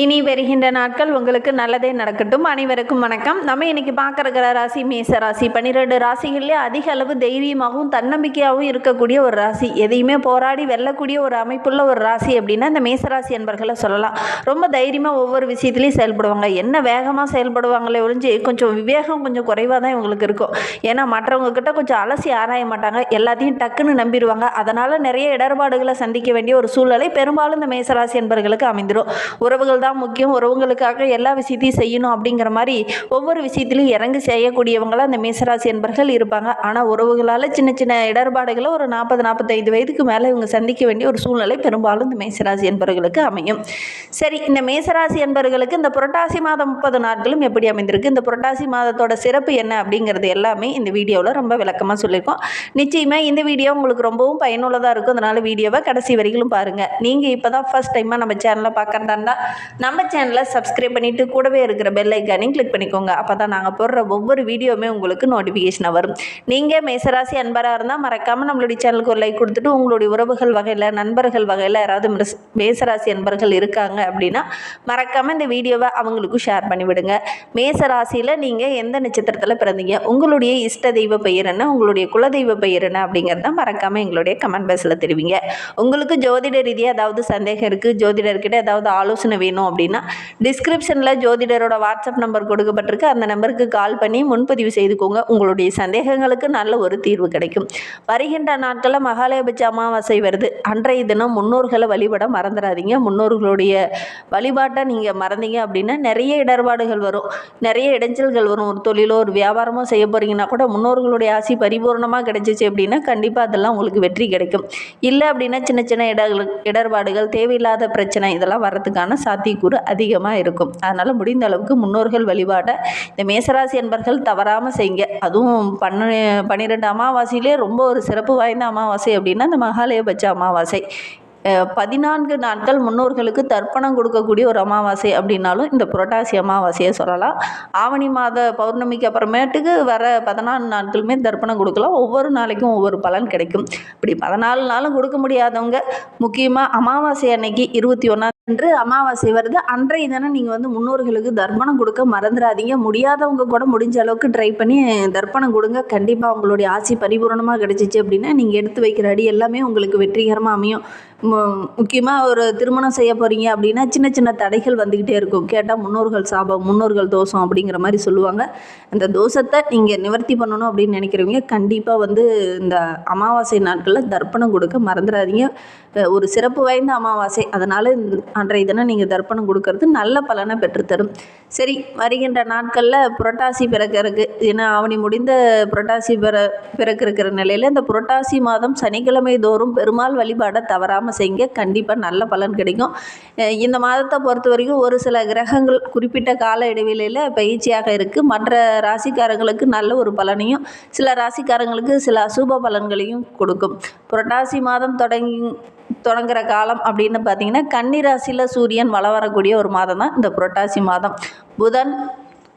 இனி வருகின்ற நாட்கள் உங்களுக்கு நல்லதே நடக்கட்டும். அனைவருக்கும் வணக்கம். நம்ம இன்னைக்கு பார்க்கறக்கிற ராசி மேச ராசி. பன்னிரெண்டு ராசிகள்லேயே அதிக அளவு தைரியமாகவும் தன்னம்பிக்கையாகவும் இருக்கக்கூடிய ஒரு ராசி. எதையுமே போராடி வெல்லக்கூடிய ஒரு அமைப்புள்ள ஒரு ராசி அப்படின்னா இந்த மேசராசி என்பர்களை சொல்லலாம். ரொம்ப தைரியமாக ஒவ்வொரு விஷயத்துலையும் செயல்படுவாங்க. என்ன வேகமாக செயல்படுவாங்களே ஒழிஞ்சு கொஞ்சம் விவேகம் கொஞ்சம் குறைவாக தான் இவங்களுக்கு இருக்கும். ஏன்னா மற்றவங்க கிட்ட கொஞ்சம் அலசி ஆராய மாட்டாங்க. எல்லாத்தையும் டக்குன்னு நம்பிடுவாங்க. அதனால் நிறைய இடர்பாடுகளை சந்திக்க வேண்டிய ஒரு சூழ்நிலை பெரும்பாலும் இந்த மேசராசி என்பர்களுக்கு அமைந்துடும் உறவுகள் தான் முக்கியம். உறவுங்களுக்காக எல்லா விஷயத்தையும் செய்யணும் அப்படிங்கிற மாதிரி ஒவ்வொரு விஷயத்திலையும் இறங்கி செய்யக்கூடியவங்களாம் அந்த மேசராசி என்பர்கள் இருப்பாங்க. ஆனால் உறவுகளால் சின்ன சின்ன இடர்பாடுகளை ஒரு நாற்பது நாற்பத்தைந்து வயதுக்கு மேலே இவங்க சந்திக்க வேண்டிய ஒரு சூழ்நிலை பெரும்பாலும் இந்த மேசராசி என்பர்களுக்கு அமையும். சரி இந்த மேசராசி என்பர்களுக்கு இந்த புரட்டாசி மாதம் முப்பது நாட்களும் எப்படி அமைந்திருக்கு? இந்த புரட்டாசி மாதத்தோட சிறப்பு என்ன அப்படிங்கிறது எல்லாமே இந்த வீடியோவில் ரொம்ப விளக்கமாக சொல்லியிருக்கோம். நிச்சயமாக இந்த வீடியோ உங்களுக்கு ரொம்பவும் பயனுள்ளதாக இருக்கும். அதனால் வீடியோவை கடைசி வரைக்கும் பாருங்கள் நீங்கள் இப்போ தான் ஃபஸ்ட் டைமாக நம்ம சேனலை பார்க்குறதா இருந்தால் நம்ம சேனலை சப்ஸ்கிரைப் பண்ணிவிட்டு கூடவே இருக்கிற பெல் ஐக்கானையும் கிளிக் பண்ணிக்கோங்க. அப்போ தான் நாங்கள் போடுற ஒவ்வொரு வீடியோவுமே உங்களுக்கு நோட்டிஃபிகேஷனாக வரும். நீங்கள் மேசராசி அன்பராக இருந்தால் மறக்காமல் நம்மளுடைய சேனலுக்கு ஒரு லைக் கொடுத்துட்டு உங்களுடைய உறவுகள் வகையில் நண்பர்கள் வகையில் யாராவது மேசராசி அன்பர்கள் இருக்காங்க அப்படின்னா மறக்காமல் இந்த வீடியோவை அவங்களுக்கும் ஷேர் பண்ணிவிடுங்க. மேசராசியில் நீங்கள் எந்த நட்சத்திரத்தில் பிறந்தீங்க? உங்களுடைய இஷ்ட தெய்வ பெயர் என்ன? உங்களுடைய குலதெய்வ பெயர் என்ன? அப்படிங்கிறத மறக்காமல் எங்களுடைய கமெண்ட் பாக்ஸில் தெரிவிங்க. உங்களுக்கு ஜோதிட ரீதியாக ஏதாவது சந்தேகம் இருக்குது ஜோதிடர்கிட்ட ஏதாவது ஆலோசனை வேணும்? அப்படின்னா டிஸ்கிரிப்ஷனில் ஜோதிடரோட வாட்ஸ்அப் நம்பர் கொடுக்கப்பட்டிருக்கு. அந்த நம்பருக்கு கால் பண்ணி முன்பதிவு செய்துக்கோங்க. உங்களுடைய சந்தேகங்களுக்கு நல்ல ஒரு தீர்வு கிடைக்கும். வருகின்ற நாட்களில் மகாலயபட்ச அமாவாசை வருது. அன்றைய தினம் முன்னோர்களை வழிபட மறந்துடாதீங்க. முன்னோர்களுடைய வழிபாட்டை நீங்கள் மறந்தீங்க அப்படின்னா நிறைய இடர்பாடுகள் வரும். நிறைய இடைஞ்சல்கள் வரும். ஒரு தொழிலோ ஒரு வியாபாரமோ செய்ய போகிறீங்கன்னா கூட முன்னோர்களுடைய ஆசி பரிபூர்ணமாக கிடைச்சிச்சு அப்படின்னா கண்டிப்பாக அதெல்லாம் உங்களுக்கு வெற்றி கிடைக்கும். இல்லை அப்படின்னா சின்ன சின்ன இடர்கள் இடர்பாடுகள் தேவையில்லாத பிரச்சனை இதெல்லாம் வர்றதுக்கான சாத்தியக்கூறு அதிகமாக இருக்கும். அதனால் முடிந்த அளவுக்கு முன்னோர்கள் வழிபாட்டை இந்த மேசராசி என்பர்கள் தவறாமல் செய்யுங்க. அதுவும் பன்னு பன்னிரெண்டு அமாவாசையிலே ரொம்ப ஒரு சிறப்பு வாய்ந்த அமாவாசை அப்படின்னா இந்த மகாலயபட்ச அமாவாசை. பதினான்கு நாட்கள் முன்னோர்களுக்கு தர்ப்பணம் கொடுக்கக்கூடிய ஒரு அமாவாசை அப்படின்னாலும் இந்த புரட்டாசி அமாவாசையை சொல்லலாம். ஆவணி மாத பௌர்ணமிக்கு அப்புறமேட்டுக்கு வர பதினாலு நாட்களுமே தர்ப்பணம் கொடுக்கலாம். ஒவ்வொரு நாளைக்கும் ஒவ்வொரு பலன் கிடைக்கும். இப்படி பதினாலு நாளும் கொடுக்க முடியாதவங்க முக்கியமாக அமாவாசை அன்னைக்கு இருபத்தி ஒன்றாம் அன்று அமாவாசை வருது. அன்றைய தினம் நீங்கள் வந்து முன்னோர்களுக்கு தர்ப்பணம் கொடுக்க மறந்துடாதீங்க. முடியாதவங்க கூட முடிஞ்ச அளவுக்கு ட்ரை பண்ணி தர்ப்பணம் கொடுங்க. கண்டிப்பாக உங்களுடைய ஆசி பரிபூரணமாக கிடைச்சிச்சு அப்படின்னா நீங்கள் எடுத்து வைக்கிற அடி எல்லாமே உங்களுக்கு வெற்றிகரமாக அமையும். முக்கியமாக ஒரு திருமணம் செய்ய போகிறீங்க அப்படின்னா சின்ன சின்ன தடைகள் வந்துக்கிட்டே இருக்கும். கேட்டால் முன்னோர்கள் சாபம் முன்னோர்கள் தோஷம் அப்படிங்கிற மாதிரி சொல்லுவாங்க. அந்த தோஷத்தை நீங்கள் நிவர்த்தி பண்ணணும் அப்படின்னு நினைக்கிறவங்க கண்டிப்பாக வந்து இந்த அமாவாசை நாட்களில் தர்ப்பணம் கொடுக்க மறந்துடாதீங்க. ஒரு சிறப்பு வாய்ந்த அமாவாசை. அதனால் அன்றைய தினம் நீங்கள் தர்ப்பணம் கொடுக்கறது நல்ல பலனை பெற்றுத்தரும். சரி வருகின்ற நாட்களில் புரட்டாசி பிறக்கிறதுக்கு ஏன்னா ஆவணி முடிந்த புரட்டாசி பிற பிறக்க இருக்கிற நிலையில் இந்த புரட்டாசி மாதம் சனிக்கிழமை தோறும் பெருமாள் வழிபாடை தவறாமல் செய்யுங்க. கண்டிப்பாக நல்ல பலன் கிடைக்கும். இந்த மாதத்தை பொறுத்த வரைக்கும் ஒரு சில கிரகங்கள் குறிப்பிட்ட கால இடைவெளியில் பயிற்சியாக இருக்குது மற்ற ராசிக்காரங்களுக்கு நல்ல ஒரு பலனையும் சில ராசிக்காரங்களுக்கு சில அசுப பலன்களையும் கொடுக்கும். புரட்டாசி மாதம் தொடங்கி தொடங்குற காலம் அப்படின்னு பார்த்தீங்கன்னா கன்னி ராசியில் சூரியன் வளம் வரக்கூடிய ஒரு மாதம் தான் இந்த புரட்டாசி மாதம். புதன்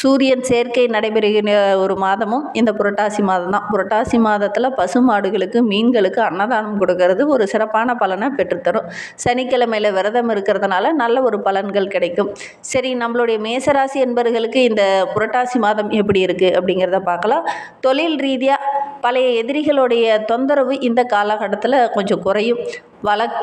சூரியன் சேர்க்கை நடைபெறுகிற ஒரு மாதமும் இந்த புரட்டாசி மாதம் தான் புரட்டாசி மாதத்தில் பசு மாடுகளுக்கு மீன்களுக்கு அன்னதானம் கொடுக்கறது ஒரு சிறப்பான பலனை பெற்றுத்தரும். சனிக்கிழமையில் விரதம் இருக்கிறதுனால நல்ல ஒரு பலன்கள் கிடைக்கும். சரி நம்மளுடைய மேசராசி என்பர்களுக்கு இந்த புரட்டாசி மாதம் எப்படி இருக்குது அப்படிங்கிறத பார்க்கலாம். தொழில் ரீதியாக பழைய எதிரிகளுடைய தொந்தரவு இந்த காலகட்டத்தில் கொஞ்சம் குறையும். வழக்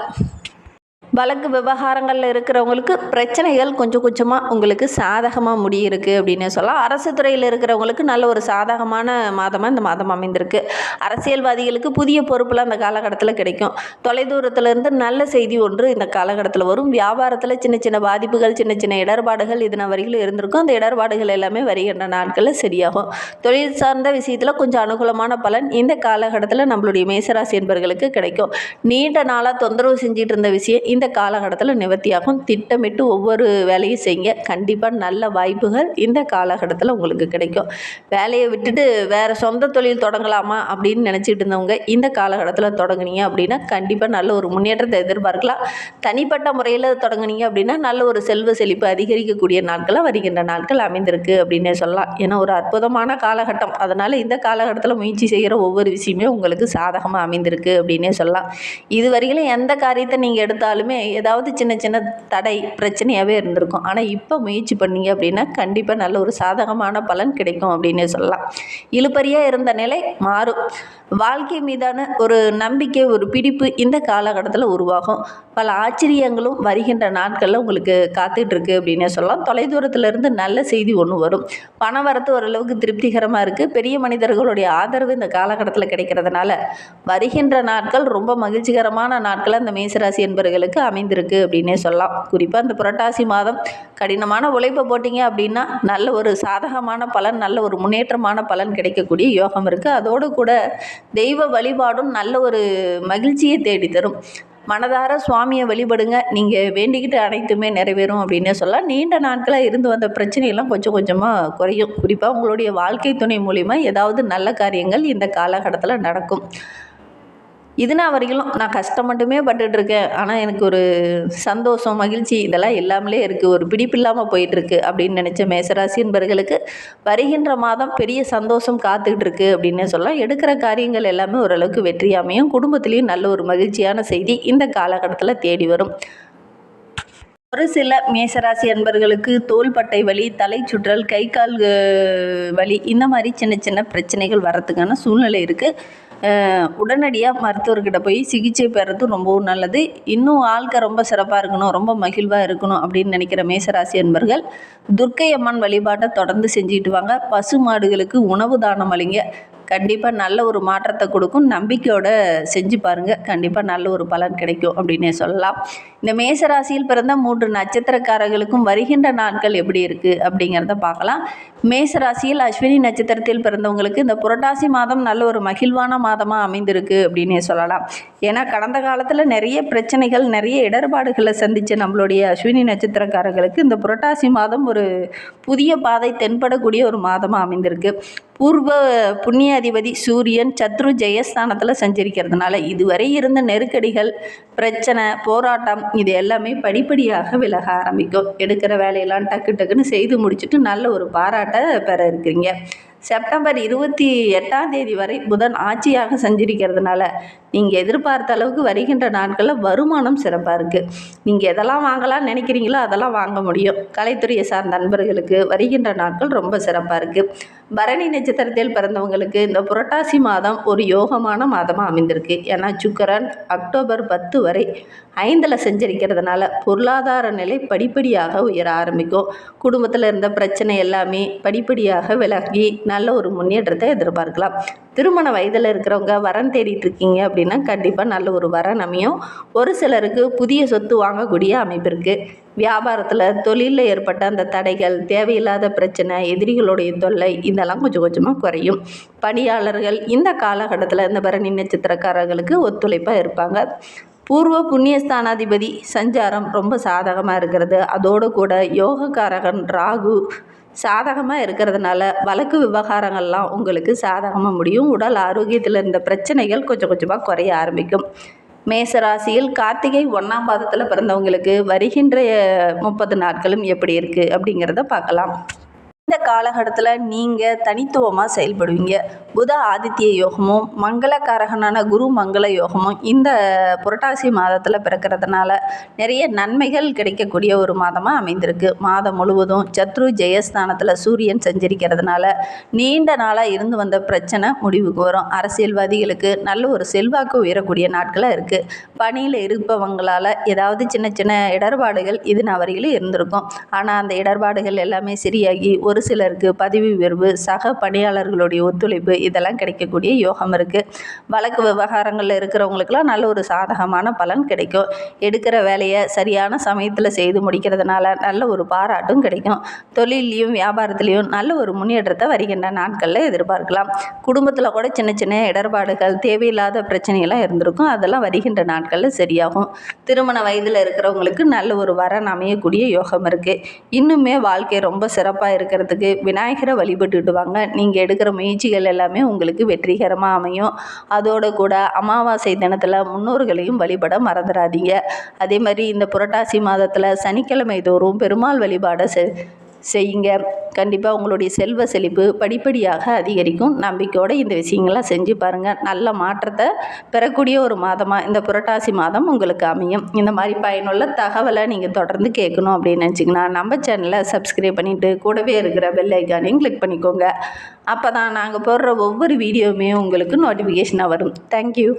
வழக்கு விவகாரங்களில் இருக்கிறவங்களுக்கு பிரச்சனைகள் கொஞ்சம் கொஞ்சமாக உங்களுக்கு சாதகமாக முடியிருக்கு அப்படின்னு சொல்லலாம். அரசு துறையில் இருக்கிறவங்களுக்கு நல்ல ஒரு சாதகமான மாதமாக இந்த மாதம் அமைந்திருக்கு. அரசியல்வாதிகளுக்கு புதிய பொறுப்புலாம் அந்த காலகட்டத்தில் கிடைக்கும். தொலைதூரத்திலிருந்து நல்ல செய்தி ஒன்று இந்த காலகட்டத்தில் வரும். வியாபாரத்தில் சின்ன சின்ன பாதிப்புகள் சின்ன சின்ன இடர்பாடுகள் இதன வரையிலும் இருந்திருக்கும். அந்த இடர்பாடுகள் எல்லாமே வருகின்ற நாட்களில் சரியாகும். தொழில் சார்ந்த விஷயத்தில் கொஞ்சம் அனுகூலமான பலன் இந்த காலகட்டத்தில் நம்மளுடைய மேசராசி என்பவர்களுக்கு கிடைக்கும். நீண்ட நாளாக தொந்தரவு செஞ்சிட்டு இருந்த விஷயம் இந்த காலகட்டத்தில் நிவர்த்தியாகும். திட்டமிட்டு ஒவ்வொரு வேலையும் செய்யுங்க. கண்டிப்பாக நல்ல வாய்ப்புகள் இந்த காலகட்டத்தில் உங்களுக்கு கிடைக்கும். வேலையை விட்டுட்டு வேறு சொந்த தொழில் தொடங்கலாமா அப்படின்னு நினச்சிட்டு இருந்தவங்க இந்த காலகட்டத்தில் தொடங்குனீங்க அப்படின்னா கண்டிப்பாக நல்ல ஒரு முன்னேற்றத்தை எதிர்பார்க்கலாம். தனிப்பட்ட முறையில் தொடங்குனீங்க அப்படின்னா நல்ல ஒரு செல்வ செழிப்பு அதிகரிக்கக்கூடிய நாட்களாக வருகின்ற நாட்கள் அமைந்திருக்கு அப்படின்னே சொல்லலாம். ஏன்னா ஒரு அற்புதமான காலகட்டம். அதனால் இந்த காலகட்டத்தில் முயற்சி செய்கிற ஒவ்வொரு விஷயமே உங்களுக்கு சாதகமாக அமைந்திருக்கு அப்படின்னே சொல்லலாம். இதுவரையிலும் எந்த காரியத்தை நீங்கள் எடுத்தாலுமே ஏதாவது சின்ன சின்ன தடை பிரச்சனையாகவே இருந்திருக்கும். ஆனால் இப்போ முயற்சி பண்ணீங்க அப்படின்னா கண்டிப்பாக நல்ல ஒரு சாதகமான பலன் கிடைக்கும் அப்படின்னே சொல்லலாம். இழுப்பறியாக இருந்த நிலை மாறும். வாழ்க்கை மீதான ஒரு நம்பிக்கை ஒரு பிடிப்பு இந்த காலகட்டத்தில் உருவாகும். பல ஆச்சரியங்களும் வருகின்ற நாட்களில் உங்களுக்கு காத்துட்ருக்கு அப்படின்னே சொல்லலாம். தொலைதூரத்துலேருந்து நல்ல செய்தி ஒன்று வரும். பண வரத்து ஓரளவுக்கு திருப்திகரமாக இருக்குது பெரிய மனிதர்களுடைய ஆதரவு இந்த காலகட்டத்தில் கிடைக்கிறதுனால வருகின்ற நாட்கள் ரொம்ப மகிழ்ச்சிகரமான நாட்கள் அந்த மேசராசி என்பவர்களுக்கு அமைந்திருக்கு அப்படின்னே சொல்லலாம். குறிப்பாக இந்த புரட்டாசி மாதம் கடினமான உழைப்பை போட்டிங்க அப்படின்னா நல்ல ஒரு சாதகமான பலன் நல்ல ஒரு முன்னேற்றமான பலன் கிடைக்கக்கூடிய யோகம் இருக்குது அதோடு கூட தெய்வ வழிபாடும் நல்ல ஒரு மகிழ்ச்சியை தேடித்தரும். தரும் மனதார சுவாமியை வழிபடுங்க. நீங்கள் வேண்டிக்கிட்டு அனைத்துமே நிறைவேறும் அப்படின்னே சொல்லலாம். நீண்ட நாட்களாக இருந்து வந்த பிரச்சனையெல்லாம் கொஞ்சம் கொஞ்சமாக குறையும். குறிப்பாக உங்களுடைய வாழ்க்கை துணை மூலிமா ஏதாவது நல்ல காரியங்கள் இந்த காலகட்டத்தில் நடக்கும். இதுனா வரைக்கும் நான் கஷ்டம் மட்டுமே பட்டுட்ருக்கேன். ஆனால் எனக்கு ஒரு சந்தோஷம் மகிழ்ச்சி இதெல்லாம் இல்லாமலே இருக்குது ஒரு பிடிப்பு இல்லாமல் போயிட்டுருக்கு அப்படின்னு நினச்ச மேசராசி என்பர்களுக்கு வருகின்ற மாதம் பெரிய சந்தோஷம் காத்துக்கிட்டு இருக்கு அப்படின்னே சொல்லலாம். எடுக்கிற காரியங்கள் எல்லாமே ஓரளவுக்கு வெற்றியாமையும் குடும்பத்துலேயும் நல்ல ஒரு மகிழ்ச்சியான செய்தி இந்த காலகட்டத்தில் தேடி வரும். ஒரு சில மேசராசி அன்பர்களுக்கு தோள்பட்டை வலி தலை சுற்றல் கை கால் வலி இந்த மாதிரி சின்ன சின்ன பிரச்சனைகள் வரத்துக்கான சூழ்நிலை இருக்குது உடனடியாக மருத்துவர்கிட்ட போய் சிகிச்சை பெறது ரொம்பவும் நல்லது. இன்னும் ஆள்க ரொம்ப சிறப்பாக இருக்கணும் ரொம்ப மகிழ்வாக இருக்கணும் அப்படின்னு நினைக்கிற மேசராசி அன்பர்கள் துர்க்கை அம்மன் வழிபாட்டை தொடர்ந்து செஞ்சுட்டு வாங்க. பசு மாடுகளுக்கு உணவு தானம் அளிங்க. கண்டிப்பாக நல்ல ஒரு மாற்றத்தை கொடுக்கும். நம்பிக்கையோட செஞ்சு பாருங்கள் கண்டிப்பாக நல்ல ஒரு பலன் கிடைக்கும் அப்படின்னே சொல்லலாம். இந்த மேசராசியில் பிறந்த மூன்று நட்சத்திரக்காரர்களுக்கும் வருகின்ற நாட்கள் எப்படி இருக்குது அப்படிங்கிறத பார்க்கலாம். மேசராசியில் அஸ்வினி நட்சத்திரத்தில் பிறந்தவங்களுக்கு இந்த புரட்டாசி மாதம் நல்ல ஒரு மகிழ்வான மாதமாக அமைந்திருக்கு அப்படின்னே சொல்லலாம். ஏன்னா கடந்த காலத்தில் நிறைய பிரச்சனைகள் நிறைய இடர்பாடுகளை சந்தித்த நம்மளுடைய அஸ்வினி நட்சத்திரக்காரர்களுக்கு இந்த புரட்டாசி மாதம் ஒரு புதிய பாதை தென்படக்கூடிய ஒரு மாதமாக அமைந்திருக்கு. பூர்வ புண்ணிய அதிபதி சூரியன் சத்ரு ஜெயஸ்தானத்தில் சஞ்சரிக்கிறதுனால இதுவரை இருந்த நெருக்கடிகள் பிரச்சனை போராட்டம் இது எல்லாமே படிப்படியாக விலக ஆரம்பிக்கும். எடுக்கிற வேலையெல்லாம் டக்கு டக்குன்னு செய்து முடிச்சுட்டு நல்ல ஒரு பாராட்டை பெற இருக்கிறீங்க. செப்டம்பர் இருபத்தி எட்டாம் தேதி வரை புதன் ஆட்சியாக சஞ்சரிக்கிறதுனால நீங்கள் எதிர்பார்த்த அளவுக்கு வருகின்ற நாட்களில் வருமானம் சிறப்பாக இருக்குது நீங்கள் எதெல்லாம் வாங்கலாம்னு நினைக்கிறீங்களோ அதெல்லாம் வாங்க முடியும். கலைத்துறையை சார்ந்த நண்பர்களுக்கு வருகின்ற நாட்கள் ரொம்ப சிறப்பாக இருக்குது பரணி நட்சத்திரத்தில் பிறந்தவங்களுக்கு இந்த புரட்டாசி மாதம் ஒரு யோகமான மாதமாக அமைந்திருக்கு. ஏன்னா சுக்கரன் அக்டோபர் பத்து வரை ஐந்தில் சஞ்சரிக்கிறதுனால பொருளாதார நிலை படிப்படியாக உயர ஆரம்பிக்கும். குடும்பத்தில் இருந்த பிரச்சனை எல்லாமே படிப்படியாக விலகி நல்ல ஒரு முன்னேற்றத்தை எதிர்பார்க்கலாம். திருமண வயதில் இருக்கிறவங்க வரன் தேடிட்டு இருக்கீங்க அப்படின்னா கண்டிப்பாக நல்ல ஒரு வரன் அமையும். ஒரு சிலருக்கு புதிய சொத்து வாங்கக்கூடிய அமைப்பு இருக்குது வியாபாரத்தில் தொழிலில் ஏற்பட்ட அந்த தடைகள் தேவையில்லாத பிரச்சனை எதிரிகளுடைய தொல்லை இதெல்லாம் கொஞ்சம் கொஞ்சமாக குறையும். பணியாளர்கள் இந்த காலகட்டத்தில் இந்த பரணி நட்சத்திரக்காரர்களுக்கு ஒத்துழைப்பாக இருப்பாங்க. பூர்வ புண்ணியஸ்தானாதிபதி சஞ்சாரம் ரொம்ப சாதகமாக இருக்கிறது. அதோடு கூட யோகக்காரகன் ராகு சாதகமாக இருக்கிறதுனால வழக்கு விவகாரங்கள்லாம் உங்களுக்கு சாதகமாக முடியும். உடல் ஆரோக்கியத்தில் இருந்த பிரச்சனைகள் கொஞ்சம் கொஞ்சமாக குறைய ஆரம்பிக்கும். மேசராசியில் கார்த்திகை ஒன்றாம் பாதத்தில் பிறந்தவங்களுக்கு வருகின்ற முப்பது நாட்களும் எப்படி இருக்குது அப்படிங்கிறத பார்க்கலாம். இந்த காலகட்டத்தில் நீங்கள் தனித்துவமாக செயல்படுவீங்க. புத ஆதித்ய யோகமும் மங்களகாரகனான குரு மங்கள யோகமும் இந்த புரட்டாசி மாதத்தில் பிறக்கிறதுனால நிறைய நன்மைகள் கிடைக்கக்கூடிய ஒரு மாதமாக அமைந்திருக்கு. மாதம் முழுவதும் சத்ரு ஜெயஸ்தானத்தில் சூரியன் சஞ்சரிக்கிறதுனால நீண்ட நாளாக இருந்து வந்த பிரச்சனை முடிவுக்கு வரும். அரசியல்வாதிகளுக்கு நல்ல ஒரு செல்வாக்கு உயரக்கூடிய நாட்களாக இருக்குது பணியில் இருப்பவங்களால் ஏதாவது சின்ன சின்ன இடர்பாடுகள் இது நான் வரையிலும் இருந்திருக்கும். ஆனால் அந்த இடர்பாடுகள் எல்லாமே சரியாகி ஒரு சிலருக்கு பதவி உயர்வு சக பணியாளர்களுடைய ஒத்துழைப்பு இதெல்லாம் கிடைக்கக்கூடிய யோகம் இருக்குது வழக்கு விவகாரங்களில் இருக்கிறவங்களுக்கெல்லாம் நல்ல ஒரு சாதகமான பலன் கிடைக்கும். எடுக்கிற வேலையை சரியான சமயத்தில் செய்து முடிக்கிறதுனால நல்ல ஒரு பாராட்டும் கிடைக்கும். தொழிலையும் வியாபாரத்துலேயும் நல்ல ஒரு முன்னேற்றத்தை வருகின்ற நாட்களில் எதிர்பார்க்கலாம். குடும்பத்தில் கூட சின்ன சின்ன இடர்பாடுகள் தேவையில்லாத பிரச்சனைகள்லாம் இருந்திருக்கும். அதெல்லாம் வருகின்ற நாட்களில் சரியாகும். திருமண வயதில் இருக்கிறவங்களுக்கு நல்ல ஒரு வரன் அமையக்கூடிய யோகம் இருக்குது இன்னுமே வாழ்க்கை ரொம்ப சிறப்பாக இருக்கிறது. பண்ணுறதுக்கு விநாயகரை வழிபட்டுட்டு வாங்க. நீங்கள் எடுக்கிற முயற்சிகள் எல்லாமே உங்களுக்கு வெற்றிகரமாக அமையும். அதோடு கூட அமாவாசை தினத்தில் முன்னோர்களையும் வழிபட மறந்துடாதீங்க அதே மாதிரி இந்த புரட்டாசி மாதத்தில் சனிக்கிழமை தோறும் பெருமாள் வழிபாடை செ செய்யுங்க. கண்டிப்பாக உங்களுடைய செல்வ செழிப்பு படிப்படியாக அதிகரிக்கும். நம்பிக்கையோடு இந்த விஷயங்கள்லாம் செஞ்சு பாருங்கள் நல்ல மாற்றத்தை பெறக்கூடிய ஒரு மாதமாக இந்த புரட்டாசி மாதம் உங்களுக்கு அமையும். இந்த மாதிரி பயனுள்ள தகவலை நீங்கள் தொடர்ந்து கேட்கணும் அப்படின்னு நினச்சிங்கன்னா நம்ம சேனலை சப்ஸ்கிரைப் பண்ணிவிட்டு கூடவே இருக்கிற பெல் ஐக்கானையும் கிளிக் பண்ணிக்கோங்க. அப்போ தான் நாங்கள் போடுற ஒவ்வொரு வீடியோவுமே உங்களுக்கு நோட்டிஃபிகேஷனாக வரும். தேங்க்யூ